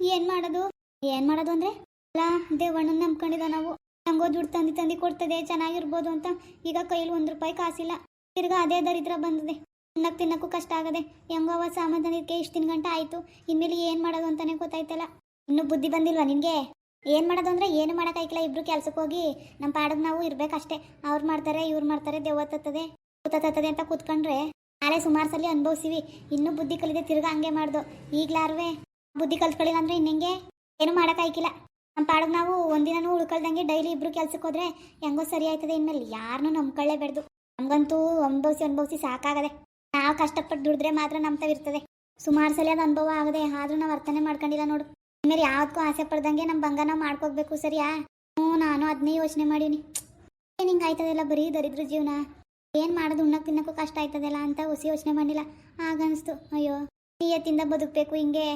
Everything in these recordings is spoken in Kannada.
ಏನ್ ಮಾಡೋದು? ಏನ್ ಮಾಡೋದು ಅಂದ್ರೆ? ಅಲ್ಲ ದೇವಣ್ಣನ ನಂಬ್ಕೊಂಡಿದ ನಾವು. ಹೆಂಗೋ ದುಡ್ಡು ತಂದಿ ತಂದಿ ಕೊಡ್ತದೆ, ಚೆನ್ನಾಗಿರ್ಬೋದು ಅಂತ. ಈಗ ಕೈಲಿ ಒಂದ್ ರೂಪಾಯಿ ಕಾಸಿಲ್ಲ. ತಿರ್ಗಾ ಅದೇ ದರಿದ್ರ ಬಂದಿದೆ. ಅನ್ನಕ್ ತಿನ್ನಕ್ಕೂ ಕಷ್ಟ ಆಗದೆ. ಹೆಂಗೋ ಅವ ಸಾಮಾನ್ಯಕ್ಕೆ ಇಷ್ಟಿನ ಗಂಟೆ ಆಯ್ತು. ಇನ್ಮೇಲೆ ಏನ್ ಮಾಡೋದು ಅಂತಾನೆ ಗೊತ್ತಾಯ್ತಲ್ಲ. ಇನ್ನು ಬುದ್ಧಿ ಬಂದಿಲ್ವಾ ನಿನ್ಗೆ? ಏನ್ ಮಾಡೋದು ಅಂದ್ರೆ ಏನು ಮಾಡೋಕ್ಕಾಯ್ಕಿಲ್ಲ ಇಬ್ರು ಕೆಲ್ಸಕ್ಕೆ ಹೋಗಿ ನಮ್ಮ ಪಾಡಗ್ ನಾವು ಇರ್ಬೇಕಷ್ಟೇ. ಅವ್ರು ಮಾಡ್ತಾರೆ, ಇವ್ರು ಮಾಡ್ತಾರೆ ದೆವ್ವ ತತ್ತದೆ ಕೂತತತ್ತದೆ ಅಂತ ಕೂತ್ಕೊಂಡ್ರೆ ನಾಳೆ ಸುಮಾರು ಸಲ ಅನುಭವಿಸಿವಿ. ಇನ್ನೂ ಬುದ್ಧಿ ಕಲಿದೆ ತಿರ್ಗಾ ಹಂಗೆ ಮಾಡ್ದು. ಈಗ್ಲಾರ್ವೆ ಬುದ್ಧಿ ಕಲ್ತ್ಕೊಳ್ಳಿಲ್ಲ ಅಂದ್ರೆ ಇನ್ನೆಂಗೆ ಏನು ಮಾಡೋಕ್ಕಾಯ್ಕಿಲ್ಲ ನಮ್ಮ ಪಾಡಗ್ ನಾವು ಒಂದಿನೂ ಉಳ್ಕೊಳ್ದಂಗೆ ಡೈಲಿ ಇಬ್ರು ಕೆಲ್ಸಕ್ಕೆ ಹೋದ್ರೆ ಹೆಂಗೋ ಸರಿ ಆಯ್ತದೆ ಇನ್ಮೇಲೆ ಯಾರನ್ನೂ ನಂಬ್ಕೊಳ್ಳೇಬೇಡ್ದು ನಮ್ಗಂತೂ ಅನುಭವಿಸಿ ಅನುಭವಿಸಿ ಸಾಕಾಗದೆ. ನಾವು ಕಷ್ಟಪಟ್ಟು ದುಡಿದ್ರೆ ಮಾತ್ರ ಇರ್ತದೆ. ಸುಮಾರು ಸಲ ಅದು ಅನುಭವ ಆಗದೆ ಆದ್ರೂ ನಾವು ಅರ್ಥನೇ ಮಾಡ್ಕೊಂಡಿಲ್ಲ ನೋಡು. ಇನ್ಮೇಲೆ ಯಾವ್ದಕ್ಕೂ ಆಸೆ ಪಡ್ದಂಗೆ ನಮ್ಮ ನಾವು ಮಾಡ್ಕೋಬೇಕು ಸರಿಯಾ? ಹ್ಞೂ, ನಾನು ಅದನ್ನೇ ಯೋಚನೆ ಮಾಡೀನಿ. ಏನು ಹಿಂಗೆ ಆಯ್ತದೆಲ್ಲ ಬರೀ ದರಿದ್ರ ಜೀವನ? ಏನು ಮಾಡೋದು ಉಣ್ಣಕ್ಕೆ ತಿನ್ನಕ್ಕೂ ಕಷ್ಟ ಆಯ್ತದಲ್ಲ ಅಂತ ಹುಸಿ ಯೋಚನೆ ಮಾಡಿಲ್ಲ. ಆಗ ಅನಿಸ್ತು ಅಯ್ಯೋ, ನಿಯತ್ತಿಂದ ಬದುಕಬೇಕು ಹಿಂಗೆ.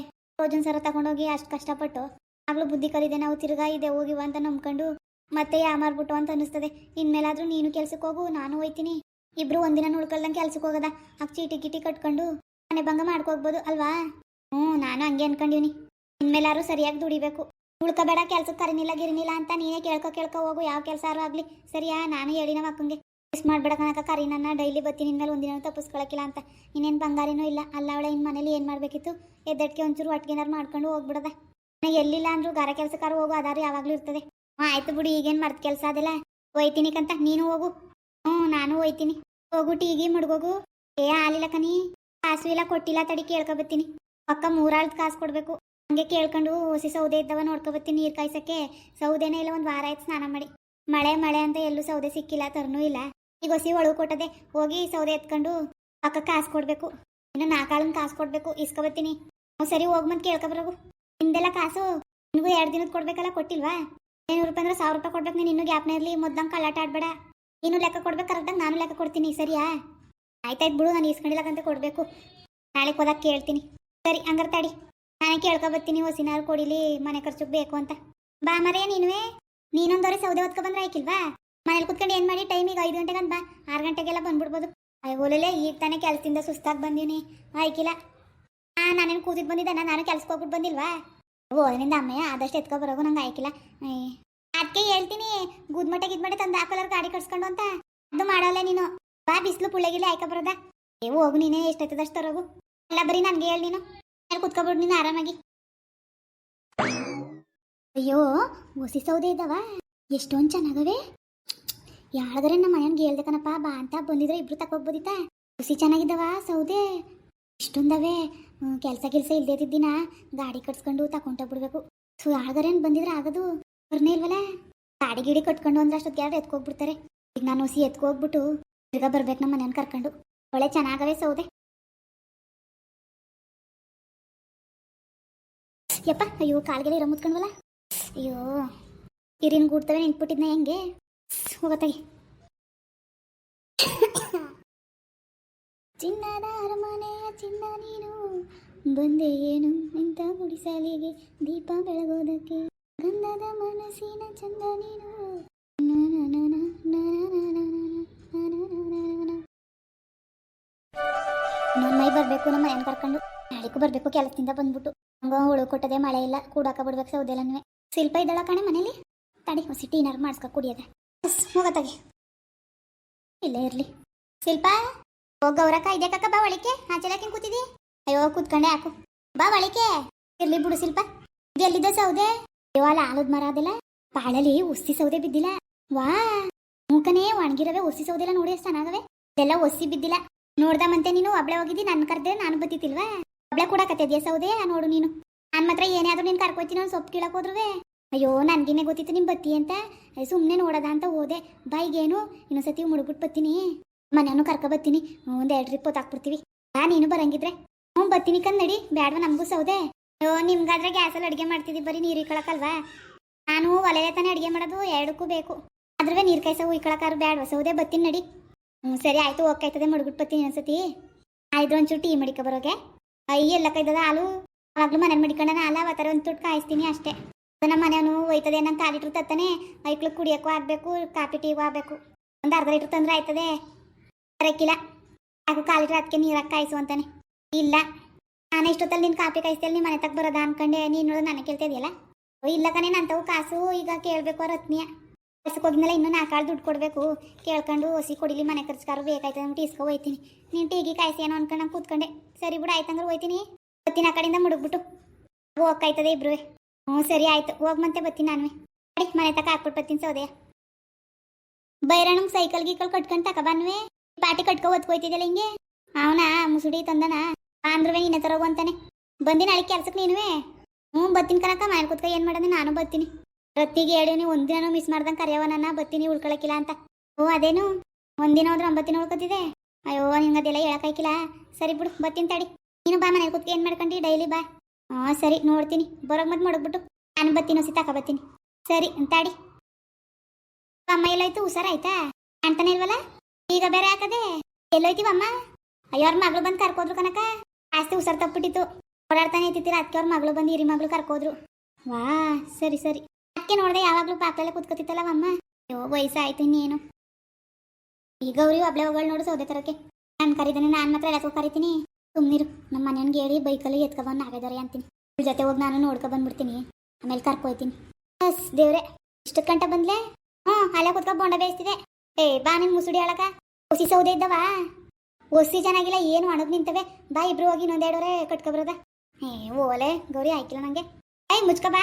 ರೋಜನ್ ಸರ ತಗೊಂಡೋಗಿ ಅಷ್ಟು ಕಷ್ಟಪಟ್ಟು ಆಗ್ಲೂ ಬುದ್ಧಿ ಕಲಿದೆ, ನಾವು ತಿರ್ಗಾ ಇದೆ, ಹೋಗಿವ ಅಂತ ನಂಬ್ಕೊಂಡು ಮತ್ತೆ ಯಾ ಯಾಮಾರ್ಬಿಟ್ಟು ಅಂತ ಅನಿಸ್ತದೆ ಇನ್ಮೇಲಾದ್ರೂ ನೀನು ಕೆಲ್ಸಕ್ಕೆ ಹೋಗು, ನಾನು ಹೋಯ್ತೀನಿ. ಇಬ್ರು ಒಂದಿನ ಉಳ್ಕೊಳ್ದಂಗೆ ಕೆಲ್ಸಕ್ಕೆ ಹೋಗದ. ಆಗ ಚೀಟಿ ಗಿಟಿ ಕಟ್ಕೊಂಡು ಮನೆ ಭಂಗ ಮಾಡ್ಕೋಗ್ಬೋದು ಅಲ್ವಾ? ಹ್ಞೂ, ನಾನು ಹಂಗೆ ಅನ್ಕೊಂಡಿವ್ನಿ. ಇನ್ಮೇಲಾರು ಸರಿಯಾಗಿ ದುಡಿಬೇಕು. ಉಳ್ಕೋಬೇಡ ಕೆಲ್ಸಕ್ಕೆ ಕರಿನಿಲ್ಲ, ಗಿರಿನಿಲ್ಲ ಅಂತ ನೀನೇ ಕೇಳ್ಕೊ ಕೇಳ್ಕೊ ಹೋಗು, ಯಾವ ಕೆಲಸ ಆಗ್ಲಿ. ಸರಿಯಾ, ನಾನು ಹೇಳಿನ ಮಕ್ಕಂಗೆ ಮಿಸ್ ಮಾಡ್ಬೇಡ ಕಣಕ ಕರಿ ನನ್ನ ಡೈಲಿ ನಿನ್ನ ಮೇಲೆ ಒಂದಿನ ತಪ್ಪಿಸ್ಕೊಳಕಿಲ್ಲ ಅಂತ. ಇನ್ನೇನು ಬಂಗಾರಿನೂ ಇಲ್ಲ. ಅಲ್ಲ ಅವಳ ಇನ್ನು ಮನೇಲಿ ಏನು ಮಾಡಬೇಕಿತ್ತು? ಎದ್ದಟ್ಕೆ ಒಂಚೂರು ಒಟ್ಟಿಗೆನಾರು ಮಾಡ್ಕೊಂಡು ಹೋಗ್ಬಿಡದ. ಎಲ್ಲಿಲ್ಲ ಅಂದ್ರೂ ಗಾರ ಕೆಲಸಕ್ಕಾರು ಹೋಗು, ಅದಾರು ಯಾವಾಗಲೂ ಇರ್ತದೆ. ಹಾಂ ಆಯ್ತು ಬಿಡಿ, ಈಗೇನು ಮರ್ತ್ ಕೆಲಸ ಅದಿಲ್ಲ. ಹೋಯ್ತೀನಿ ಕಂತ, ನೀನು ಹೋಗು. ಹ್ಞೂ ನಾನು ಹೋಯ್ತೀನಿ. ಹೋಗು ಟೀಗಿ, ಮಡ್ಗೋಗು. ಏ ಆಲಿಲ್ಲ ಕನಿ ಕಾಸು ಇಲ್ಲ, ಕೊಟ್ಟಿಲ್ಲ ತಡಿ, ಕೇಳ್ಕೊಬತ್ತೀನಿ. ಪಕ್ಕ ಮೂರಾಳ್ದು ಕಾಸು ಕೊಡಬೇಕು. ಹಂಗೆ ಕೇಳ್ಕೊಂಡು ಹೊಸಿ ಸೌದೆ ಇದ್ದವ ನೋಡ್ಕೊಬತ್ತೀನಿ ನೀರು ಕಾಯ್ಸಕ್ಕೆ. ಸೌದೆನೇ ಇಲ್ಲ, ಒಂದು ವಾರ ಆಯ್ತು ಸ್ನಾನ ಮಾಡಿ. ಮಳೆ ಮಳೆ ಅಂತ ಎಲ್ಲೂ ಸೌದೆ ಸಿಕ್ಕಿಲ್ಲ, ತರ್ನೂ ಇಲ್ಲ. ಈಗ ಹೊಸಿ ಒಳಗೆ ಕೊಟ್ಟದೆ. ಹೋಗಿ ಸೌದೆ ಎತ್ಕೊಂಡು ಅಕ್ಕ ಕಾಸು ಕೊಡಬೇಕು. ಇನ್ನು ನಾಲ್ಕಾಳನ್ ಕಾಸು ಕೊಡಬೇಕು. ಇಸ್ಕೊಬತ್ತೀನಿ ನಾವು ಸರಿ ಹೋಗ್ಬಂದು ಬರಗು. ನಿಂದೆಲ್ಲ ಕಾಸು ನಿನಗೂ ಎರಡು ದಿನದ ಕೊಡ್ಬೇಕಲ್ಲ, ಕೊಟ್ಟಿಲ್ವಾ? ಐನೂರು ರೂಪಾಯಿ ಅಂದ್ರೆ ಸಾವಿರ ರೂಪಾಯಿ ಕೊಡ್ಬೇಕು. ನೀನು ಇನ್ನೂ ಗ್ಯಾಪ್ನ ಇರಲಿ ಮೊದ್ದಂಗೆ ಕಲ್ಲಾಟ ಆಡ್ಬೇಡ. ನೀನು ಲೆಕ್ಕ ಕೊಡ್ಬೇಕು, ಕರೆಕ್ಟಾಗಿ ನಾನು ಲೆಕ್ಕ ಕೊಡ್ತೀನಿ, ಸರಿಯಾ? ಆಯ್ತಾಯ್ತು ಬಿಡು, ನಾನು ಇಸ್ಕೊಂಡಿಲ್ಲಕ್ಕಂತ ಕೊಡಬೇಕು. ನಾಳೆ ಹೋದಾಗ ಕೇಳ್ತೀನಿ. ಸರಿ, ಹಂಗಾರೆ ತಡಿ. ನಾನೇ ಕೇಳ್ಕೊಬತ್ತೀನಿ ಹೊಸಿನಾರು ಕೊಡಿಲಿ, ಮನೆ ಖರ್ಚಿಗೆ ಬೇಕು ಅಂತ. ಬಾ ಮರೇ, ನೀನುವೇ. ನೀನೊಂದರೆ ಸೌದೆ ಹೊತ್ಕೊಬಂದ್ರೆ ಆಯ್ಕಿಲ್ವಾ? ಮನೇಲಿ ಕುತ್ಕೊಂಡು ಏನು ಮಾಡಿ? ಟೈಮಿಗೆ ಐದು ಗಂಟೆಗೆ ಅಂತ ಬಾ. ಆರು ಗಂಟೆಗೆಲ್ಲ ಬಂದ್ಬಿಡ್ಬೋದು. ಅಯ್ಯ ಓಲಲೆ ಈಗ ತಾನೇ ಕೆಲಸದಿಂದ ಸುಸ್ತಾಗಿ ಬಂದೀನಿ. ಆಯ್ಕಿಲ್ಲ. ಆ, ನಾನೇನು ಕೂತಿದ್ ಬಂದಿದ್ದೆ ನಾನು ಕೆಲ್ಸಕ್ಕೆ ಹೋಗ್ಬಿಟ್ಟು ಬಂದಿಲ್ವಾ? ಓದಿನಿಂದ ಅಮ್ಮಯ್ಯ ಆದಷ್ಟು ಎತ್ಕೊ ಬರೋಗು ನಂಗೆ ಆಯ್ಕಿಲ್ಲ. ಅದಕ್ಕೆ ಹೇಳ್ತೀನಿ. ಗುದ್ಮಟೆ ಗಿದ್ಮಟೆ ತಂದು ಕಲರ್ ಗಾಡಿ ಕಟ್ಸ್ಕೊಂಡು ಅಂತ. ಅದು ಮಾಡಲ್ಲ ನೀನು. ಬಾ, ಬಿಸಿಲು ಪುಳ್ಳೆಗಿಲ್ಲ ಆಯ್ಕ ಬರೋದ. ಏ, ಹೋಗು ನೀನೇ ಎಷ್ಟಾಯ್ತದಷ್ಟು ತರೋಗು. ಎಲ್ಲ ಬರೀ ನನಗೆ ಹೇಳಿ ನೀನು. ಕುತ್ಕೊಬಿಡು ನೀನು ಆರಾಮಾಗಿ. ಅಯ್ಯೋ ಹೊಸಿ ಸೌದೆ ಇದ್ದಾವ ಎಷ್ಟೊಂದು ಚೆನ್ನಾಗವೆ. ಯಾಳದರೆ ನಮ್ಮ ಮನೆಯನ್ ಹೇಳ್ದೆ ಬಾ ಅಂತ ಬಂದಿದ್ರೆ ಇಬ್ರು ತಕೋಗ್ಬೋದಿತ್ತಾ ಖುಷಿ ಚೆನ್ನಾಗಿದ್ದಾವ ಸೌದೆ? ಇಷ್ಟೊಂದವೆ. ಕೆಲಸ ಕೆಲಸ ಇಲ್ದೇ ಇದ್ದಿನ ಗಾಡಿ ಕಟ್ಸ್ಕೊಂಡು ತಕೊಂಡೋಗ್ಬಿಡ್ಬೇಕು ಸೊ ಯಾಳಗರೇನು ಬಂದಿದ್ರೆ ಆಗದು. ಅವ್ರನ್ನೇ ಇಲ್ವಲ್ಲ ಗಾಡಿ ಗಿಡಿ ಕಟ್ಕೊಂಡು ಅಂದ್ರೆ ಅಷ್ಟೊತ್ತಿಗೆ ಯಾರು ಎತ್ಕೋಗ್ಬಿಡ್ತಾರೆ? ಈಗ ನಾನು ಹುಸಿ ಎತ್ಕೋಗ್ಬಿಟ್ಟು ತಿರ್ಗಾ ಬರ್ಬೇಕು ನಮ್ಮ ಮನೆಯನ್ ಕರ್ಕೊಂಡು. ಒಳ್ಳೆ ಚೆನ್ನಾಗವೆ ಸೌದೆ. ಯಪ್ಪ, ಅಯ್ಯೋ, ಕಾಲ್ಗೆಲ್ಲ ಇರೋ ಮುತ್ಕೊಂಡ್ವಲ್ಲ? ಅಯ್ಯೋ, ಇರಿನ್ ಗುಡ್ತವೆ ನಿಂತ್ಬಿಟ್ಟಿದ್ನ ಹೆಂಗೆ? ಹೋಗತ್ತಾಗಿ ಚಿನ್ನದ ಅರಮನೆಯ ಚಿನ್ನ ನೀನು ಬಂದೆ ಏನು ಇಂಥ ಗುಡಿಸಲಿಗೆ ದೀಪ ಬೆಳಗೋದಕ್ಕೆ ಗಂಧದ ಮನಸ್ಸಿನ ಚಂದ ನೀನು ನಮ್ಮ ಮೈ ಬರಬೇಕು ನಮ್ಮ ಮನೆಯನ್ನು ಕರ್ಕೊಂಡು ನಾಳೆಗೂ ಬರಬೇಕು ಕೆಲಸದಿಂದ ಬಂದ್ಬಿಟ್ಟು ಹಂಗ ಹುಳು ಕೊಟ್ಟದೆ ಮಳೆ ಇಲ್ಲ ಕೂಡಾಕ ಬಿಡ್ಬೇಕು ಸೌದೆಲ್ಲನೂ ಶಿಲ್ಪ ಇದ್ದಾಳ ಕಣೆ ಮನೇಲಿ ತಡಿ ಹೊಸಿ ಟೀನಾರು ಮಾಡಿಸ್ಕೊ ಕುಡಿಯದೆ ಹೋಗತ್ತಾಗಿ ಇಲ್ಲ, ಇರ್ಲಿ. ಶಿಲ್ಪ, ಹೋಗ ಗೌರಕ್ಕ ಇದೆ ಕಕ್ಕ ಬಾ ಒಳಿಕೆ ಆಚೆಲಾಕಿನ್ ಕೂತಿದಿ ಅಯ್ಯೋ, ಕೂತ್ಕೊಂಡೆ ಹಾಕು ಬಾ ಒಳಿಕೆ ಇರ್ಲಿ ಬಿಡು ಶಿಲ್ಪ. ಇದು ಸೌದೆ? ಅಯ್ಯೋ, ಅಲ್ಲ ಆಲದ ಮರ ಅದೆಲ್ಲ. ಬಾಳಲಿ ಉಸ್ಸಿ ಸೌದೆ ಬಿದ್ದಿಲ್ಲ. ವಾ. ಮೂಕನೇ ಒಣಗಿರವೆ ಉಸಿ ಸೌದೆಲ್ಲ ನೋಡಿ ಎಷ್ಟು ಚೆನ್ನಾಗವೆ. ಇದೆಲ್ಲ ಒಸಿ ಬಿದ್ದಿಲ್ಲ. ನೋಡ್ದ ಮಂತೆ ನೀನು ಒಬ್ಳೆ ಹೋಗಿದ್ದಿ ನನ್ನ ಕರ್ದೆ ನಾನು ಬತ್ತಿತಿಲ್ವಾ ಒಬ್ಳೆ ಕೂಡ ಕತ್ತಿದ್ಯಾ ಸೌದೆ? ನೋಡು ನೀನು. ನನ್ನ ಮಾತ್ರ ಏನೇ ಆದ್ರೂ ನೀನು ಕರ್ಕೊತೀನಿ ಒಂದು ಸೊಪ್ಪು ಕೀಳಕ್ ಹೋದ್ರುವೆ. ಅಯ್ಯೋ, ನನಗೇನೆ ಗೊತ್ತಿತ್ತು ನಿಮ್ ಬತ್ತಿ ಅಂತ. ಸುಮ್ಮನೆ ನೋಡೋದ ಅಂತ ಹೋದೆ. ಬಾಯಿಗೇನು ಇನ್ನೊಂದ್ಸತಿ ಮುಳುಗ್ಬಿಟ್ಟು ಬತ್ತೀನಿ ಮನೆಯನ್ನು ಕರ್ಕೊ ಬತ್ತೀನಿ ಒಂದ್ ಎರಡು ಟ್ರಿಪ್ ಹೊತ್ತಾಕ್ಬಿಡ್ತೀವಿ. ಬಾ, ನೀನು ಬರಂಗಿದ್ರೆ. ಹ್ಞೂ ಬತ್ತೀನಿ ಕನ್ನಡಿ ಬ್ಯಾಡ್ವ, ನಮಗೂ ಸೌದೆ. ಅಯ್ಯೋ, ನಿಮ್ಗಾದ್ರೆ ಗ್ಯಾಸಲ್ಲಿ ಅಡುಗೆ ಮಾಡ್ತಿದ್ದಿ ಬರೀ ನೀರು ಇಕ್ಕಳಕ್ಕಲ್ವಾ ನಾನು ಒಲೆಯ ತಾನೆ ಅಡುಗೆ ಮಾಡೋದು, ಎರಡಕ್ಕೂ ಬೇಕು. ಅದ್ರವೇ ನೀರು ಕಾಯ್ಸ ಉಯ್ಕೊಳಕ್ಕಾರು ಬೇಡವ ಸೌದೆ ಬತ್ತೀನಿ ನಡಿ. ಹ್ಞೂ ಸರಿ, ಆಯ್ತು ಹೋಗ್ಕಾಯ್ತದೆ ಮಡ್ಬಿಟ್ಟು ಬತ್ತೀನಿ ಅನ್ಸತಿ ಆಯ್ತು, ಒಂಚೂರು ಟೀ ಮಡಿಕ ಬರೋಗೆ ಅಯ್ಯ, ಎಲ್ಲ ಕೈದದ ಹಾಲು? ಆಗ್ಲೂ ಮನೆ ಮಡಿಕೊಂಡ ಹಾಲು, ಅವತ್ತರ ಒಂದು ತುಟ್ಟು ಕಾಯಿಸ್ತೀನಿ ಅಷ್ಟೇ. ನಮ್ಮ ಮನೆಯವನು ಒಯ್ತದೆ, ನಂಗೆ ಕಾಲು ಲೀಟ್ರ್ ತತ್ತಾನೆ ಐಕ್ಳು ಕುಡಿಯೋಕ್ಕೂ ಆಗಬೇಕು, ಕಾಫಿ ಟೀಗೂ ಆಗಬೇಕು. ಒಂದು ಅರ್ಧ ಲೀಟ್ರ್ ತಂದ್ರೆ ಆಯ್ತದೆ. ಬರಕ್ಕಿಲ್ಲ ಹಾಗೂ ಕಾಲು ಲೀಟ್ರ್ ಅದಕ್ಕೆ ನೀರಾಗಿ ಕಾಯಿಸು ಅಂತಾನೆ. ಇಲ್ಲ. ನಾನು ಇಷ್ಟೊತ್ತಲ್ಲಿ ನಿನ್ ಕಾಪಿ ಕಾಯಿಸ್ತೇಳಿ ನಿಮ್ಮ ಮನೆ ತಗ ಬರೋದ ಅನ್ಕೊಂಡೆ. ನೀನು ನೋಡೋದು ನನಗೆ ಕೇಳ್ತಾ ಇದೆಯಲ್ಲ ಇಲ್ಲ ಕಣೆ, ನಂತವು ಕಾಸು. ಈಗ ಕೇಳಬೇಕು ರತ್ನಿಯ. ಕೆಲ್ಸಕ್ಕೆ ಹೋಗಿದ್ಮೇಲೆ ಇನ್ನೂ ನಾಲ್ಕಾಳು ದುಡ್ಡು ಕೊಡಬೇಕು. ಕೇಳ್ಕೊಂಡು ಹೊಸಿ ಕೊಡಿಲಿ, ಮನೆ ಖರ್ಚ್ಕಾರು ಬೇಕಾಯ್ತದೆ ಅಂದ್ಬಿಟ್ಟು ಇಸ್ಕೊ ಹೋಯ್ತೀನಿ ನೀನು ಟೀಗಿ ಕಾಯಿಸಿ ಏನೋ ಅನ್ಕೊಂಡು ನಂಗೆ ಕೂತ್ಕೊಂಡೆ. ಸರಿ ಬಿಡು, ಆಯ್ತಂದ್ರೆ ಹೋಯ್ತೀನಿ ಹೊತ್ತಿನ ಆ ಕಡೆಯಿಂದ ಮುಡುಗ್ಬಿಟ್ಟು ಹೋಗ್ಕಾಯ್ತದೆ ಇಬ್ರು ಹ್ಞೂ, ಸರಿ ಆಯ್ತು. ಹೋಗ್ಮಂತೆ ಬತ್ತೀನಿ ನಾನು ಮನೆ ತಕ ಹಾಕ್ಬಿಟ್ಟು ಬರ್ತೀನಿ ಸೌದೆ ಬೈರಣಂಗೆ ಸೈಕಲ್ ಗೀಕಲ್ ಕಟ್ಕೊಂಡು ತಕ ಬನ್ವೆ ಪಾಟಿ ಕಟ್ಕೊ ಓದ್ಕೋಯ್ತಿದ್ದಲ್ಲ ಹಿಂಗೆ? ಅವನಾ, ಮುಸುಡಿ ತಂದನ? ಅಂದ್ರವೆ ನಿನ್ನ ತರ ಅಂತಾನೆ. ಅಳಿ ನಾಳೆ ಕೆಲ್ಸಕ್ಕೆ ನೀನುವೆ? ಹ್ಞೂ ಬತ್ತೀನಿ ಕನಕ ಮಾಡಿ ಕೂತ್ಕ, ಏನು ಮಾಡೋದು? ನಾನು ಬತ್ತೀನಿ ರತ್ತಿಗೆ ಹೇಳಿ, ನೀವು ಒಂದಿನ ಮಿಸ್ ಮಾಡ್ದಂಗೆ ಕರೆಯವ ನನ್ನ. ಬತ್ತೀನಿ ಉಳ್ಕೊಳಕಿಲ್ಲ ಅಂತ. ಓ ಅದೇನು? ಒಂದಿನ ಹೋದ್ರೆ ಒಂಬತ್ತಿನ ಉಳ್ಕೊತಿದೆ? ಅಯ್ಯೋ ನಿಂಗೆ ಅದೆಲ್ಲ ಹೇಳಕ್ಕಾಯ್ಕಿಲ್ಲ ಸರಿ ಬಿಡು ಬತ್ತೀನಿ ತಡಿ. ನೀನು ಬಾ ಮನೆ ಕೂತ್ಕೆ, ಏನು ಮಾಡ್ಕೊಂಡಿ? ಡೈಲಿ ಬಾ. ಹಾಂ, ಸರಿ, ನೋಡ್ತೀನಿ. ಬರೋಗ್ ಮತ್ತೆ ಮಡಗ್ಬಿಟ್ಟು. ನಾನು ಬತ್ತೀನಿ ಹೊಸಿ ತಕ ಬತ್ತೀನಿ. ಸರಿ ಅಂತಾಡಿ ಅಮ್ಮ, ಎಲ್ಲೋಯ್ತು? ಹುಷಾರಾಯ್ತಾ ಅಂತಾನೆ ಇಲ್ವಲ್ಲ? ಈಗ ಬೇರೆ ಹಾಕದೆ ಎಲ್ಲೋಯ್ತೀವಮ್ಮ ಅಯ್ಯೋ, ಅವ್ರ ಮಗಳು ಬಂದು ಕರ್ಕೋದ್ರು ಕನಕ ಆಸ್ತಿ ಹುಷಾರು ತಪ್ಪಿಟ್ಟಿತ್ತು. ಓಡಾಡ್ತಾನೆ ಇತ್ತಿರ ಅದಕ್ಕೆ ಅವ್ರ ಮಗಳು ಬಂದು ಹಿರಿ ಮಗಳು ಕರ್ಕೋದ್ರು. ವಾ, ಸರಿ ಸರಿ. ಅದಕ್ಕೆ ನೋಡ್ದೆ ಯಾವಾಗ್ಲೂ ಪಾಕದಲ್ಲೇ ಕುತ್ಕೋತಿತ್ತಲ್ಲ ಅಮ್ಮ? ಅಯ್ಯೋ, ವಯಸ್ಸಾಯ್ತು ಇನ್ನೇನು. ಈಗ ಗೌರಿ ಒಬ್ಳೆ ಹೋಗಳು ನೋಡು ಸೌದೆ ತರಕ್ಕೆ ನಾನು ಕರೀತಾನೆ, ನಾನು ಮಾತ್ರ ಎಲ್ಲಕ್ಕೂ ಕರಿತೀನಿ. ಸುಮ್ಮನಿರು ನಮ್ಮ ಮನೆಯನ್ಗೆ ಹೇಳಿ ಬೈಕಲ್ಲಿ ಎತ್ಕೊಬಂದು ನಾಗೇದಾರೆ ಅಂತೀನಿ. ಇವ್ರ ಜೊತೆ ಹೋಗಿ ನಾನು ನೋಡ್ಕೊ ಬಂದ್ಬಿಡ್ತೀನಿ. ಆಮೇಲೆ ಕರ್ಕೊಯ್ತೀನಿ. ಬಸ್ ದೇವ್ರೆ ಇಷ್ಟು ಗಂಟೆ ಬಂದ್ಲೆ? ಹ್ಞೂ, ಅಲ್ಲೇ ಕುತ್ಕೊ ಬೋಂಡ ಬೇಯಿಸ್ತಿದೆ. ಏ, ಬಾ ನಿನ್ ಮುಸುಡಿ ಹೇಳಕ ಹೊಸಿ ಸೌದೆ ಇದ್ದವಾ? ಒಸಿ ಚೆನ್ನಾಗಿಲ್ಲ, ಏನು ಮಾಡೋದು ನಿಂತವೆ? ಬಾ, ಇಬ್ರು ಹೋಗಿ ಇನ್ನೊಂದೆರಡವರೆ ಕಟ್ಕೊಬರದ. ಏ, ಓಲೆ, ಗೌರಿ ಆಯ್ಕಿಲ್ಲ ನಂಗೆ. ಏಯ್ ಮುಚ್ಕ ಬಾ.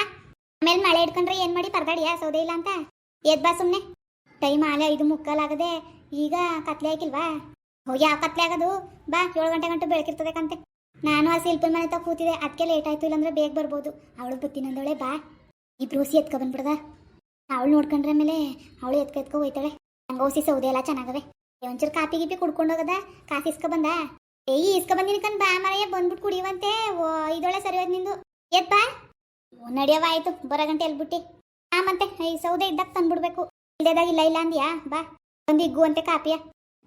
ಆಮೇಲೆ ಮಳೆ ಇಟ್ಕೊಂಡ್ರೆ ಏನು ಮಾಡಿ ಪರದಾಡಿಯಾ? ಸೌದೆ ಇಲ್ಲ ಅಂತ? ಎದ್ ಬಾ ಸುಮ್ಮನೆ ಟೈಮ್ ಆಲೆ ಐದು ಮುಕ್ಕಾಲಾಗದೆ ಈಗ ಕತ್ಲೆ ಹಾಕಿಲ್ವಾ? ಹೋಗಿ ಯಾವ ಕತ್ಲೆ ಆಗೋದು ಬಾ, ಏಳು ಗಂಟೆ ಗಂಟೆ ಬೆಳಕಿರ್ತದೆ ಕಂತೆ. ನಾನು ಆ ಶಿಲ್ಪನ ಮನೆ ತಗ ಕೂತಿದೆ ಅದಕ್ಕೆ ಲೇಟ್ ಆಯ್ತು, ಇಲ್ಲಾಂದ್ರೆ ಬೇಗ ಬರ್ಬೋದು. ಅವಳು ಬತ್ತೀನಂದವಳೆ ಬಾ. ಇಬ್ರು ಹುಸಿ ಎತ್ಕೊ ಬಂದ್ಬಿಡ್ದ. ಅವಳು ನೋಡ್ಕೊಂಡ್ರೆ ಮೇಲೆ ಅವಳು ಎತ್ಕ ಎತ್ಕೊ ಹೋಯ್ತಾಳೆ. ಹಂಗ ಹೋಸಿ ಸೌದೆ ಎಲ್ಲ ಚೆನ್ನಾಗವೆ. ಒಂಚೂರು ಕಾಪಿ ಗಿಪಿ ಕುಡ್ಕೊಂಡು ಹೋಗದ? ಕಾಫಿ ಇಸ್ಕೊ ಬಂದ? ಏಯ್ ಇಸ್ಕೊ ಬಂದಿನಿ ಕಣ್, ಬಾ ಮರೆಯ ಬಂದ್ಬಿಟ್ಟು ಕುಡಿಯುವಂತೆ. ಓ ಇದೊಳೆ ಸರಿ ಹೋದ್ ನಿಂದು. ಎತ್ ಬಾ. ನಡಿಯವ ಆಯ್ತು. ಬರೋ ಗಂಟೆ ಎಲ್ಬಿಟ್ಟಿ. ಆ, ಮತ್ತೆ ಈ ಸೌದೆ ಇದ್ದಾಗ ತಂದ್ಬಿಡ್ಬೇಕು. ಇಲ್ದೇದಾಗ ಇಲ್ಲ ಇಲ್ಲ ಅಂದ್ಯಾ? ಬಾ. ಒಂದು ಇಗ್ಗು ಅಂತೆ ಕಾಪಿಯ